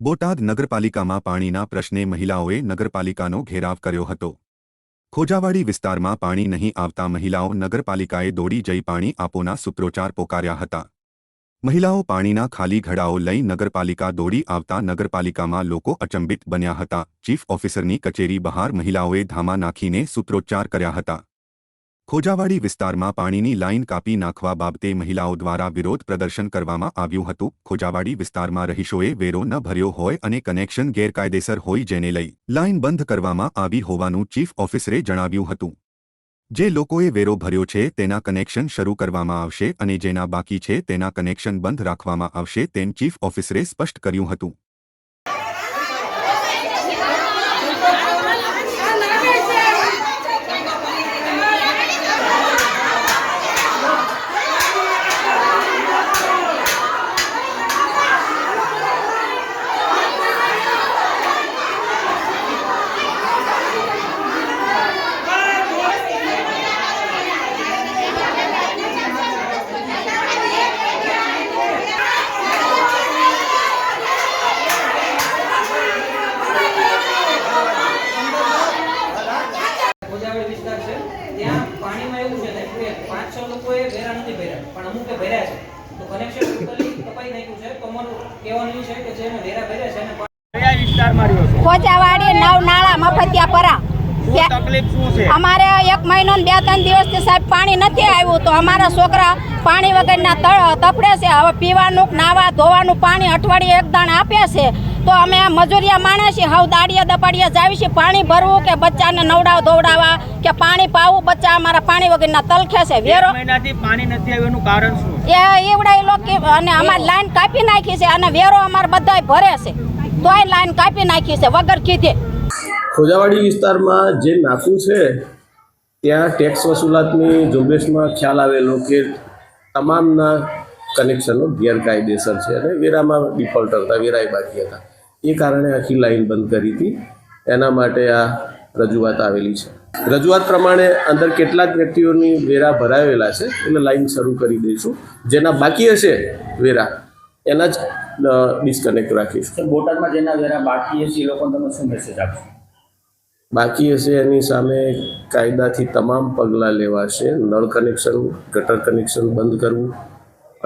બોટાદ નગરપાલિકામાં પાણીના પ્રશ્ને મહિલાઓએ નગરપાલિકાનો ઘેરાવ કર્યો હતો. ખોજાવાડી વિસ્તારમાં પાણી નહીં આવતા મહિલાઓ નગરપાલિકાએ દોડી જઈ પાણી આપોના સૂત્રોચ્ચાર પોકાર્યા હતા. મહિલાઓ પાણીના ખાલી ઘડાઓ લઈ નગરપાલિકા દોડી આવતા નગરપાલિકામાં લોકો અચંબિત બન્યા હતા. ચીફ ઓફિસરની કચેરી બહાર મહિલાઓએ ધામા નાખીને સૂત્રોચ્ચાર કર્યા હતા. ખોજાવાડી વિસ્તારમાં પાણીની લાઇન કાપી નાખવા બાબતે મહિલાઓ દ્વારા વિરોધ પ્રદર્શન કરવામાં આવ્યું હતું. ખોજાવાડી વિસ્તારમાં રહીશોએ વેરો ન ભર્યો હોય અને કનેક્શન ગેરકાયદેસર હોય જેને લઈ લાઇન બંધ કરવામાં આવી હોવાનું ચીફ ઓફિસરે જણાવ્યું હતું. જે લોકોએ વેરો ભર્યો છે તેના કનેક્શન શરૂ કરવામાં આવશે અને જેના બાકી છે તેના કનેક્શન બંધ રાખવામાં આવશે તેમ ચીફ ઓફિસરે સ્પષ્ટ કર્યું હતું ગોજાવાડી વિસ્તાર છે ત્યાં પાણીમાં એવું છે કે પાંચ છ લોકોએ વેરા નથી ભર્યા પણ અમુકે ભર્યા છે. તો કનેક્શન ટોટલી કપાઈ નાખ્યું છે. તો અમારું કહેવાનું છે કે જેને વેરા ભર્યા છે એને કયા વિસ્તારમાં રહ્યો છો? ખોજાવાડી નવ નાળા મફતિયા પરા. શું તકલીફ શું છે? અમારે એક મહિનો ને બે ત્રણ દિવસથી સાહેબ પાણી નથી આવ્યું તો અમારા છોકરા પાણી વગરના તપડે છે. હવે પીવાનું નાવા ધોવાનું પાણી અઠવાડિયે એક દાણ આપે છે. તો અમે આ મજૂરિયા માણસ છીએ. હવ દાડિયા દપાડિયા જાવી છીએ. પાણી ભરવું કે બચ્ચાને નવડાવ ધોવડાવવા કે પાણી પાવું? બચ્ચા અમારા પાણી વગરના તલખે છે. વેરો પાણી નથી આવ્યું કારણ શું? એ એવડા એ લોકો અને અમારી લાઈન કાપી નાખી છે અને વેરો અમારે બધાય ભરે છે. તોય લાઈન કાપી નાખી છે વગર કીધે. ખોજાવાડી વિસ્તારમાં જે નાકું છે ત્યાં ટેક્સ વસૂલાતની ઝુંબેશમાં ખ્યાલ આવેલો કે તમામના કનેક્શનો ગેરકાયદેસર છે અને વેરામાં ડિફોલ્ટર હતા વેરાય બાકી હતા. એ કારણે આખી લાઈન બંધ કરી હતી. એના માટે આ રજૂઆત આવેલી છે. રજૂઆત પ્રમાણે અંદર કેટલાક વ્યક્તિઓની વેરા ભરાવેલા છે એટલે લાઈન શરૂ કરી દઈશું. જેના બાકી હશે વેરા એના જ ડિસ્કનેક્ટ રાખીશું. બોટાદમાં જેના વેરા બાકી હશે એ લોકોને તમે શું મેસેજ આપશો? બાકી હશે એની સામે કાયદાથી તમામ પગલાં લેવાશે. નળ કનેક્શન ગટર કનેક્શન બંધ કરવું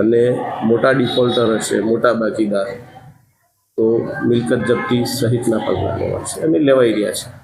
અને મોટા ડિફોલ્ટર હશે મોટા બાકીદાર. તો મિલકત જપ્તી સહિતના પગલાં લેવાશે અને લેવાઈ રહ્યા છે.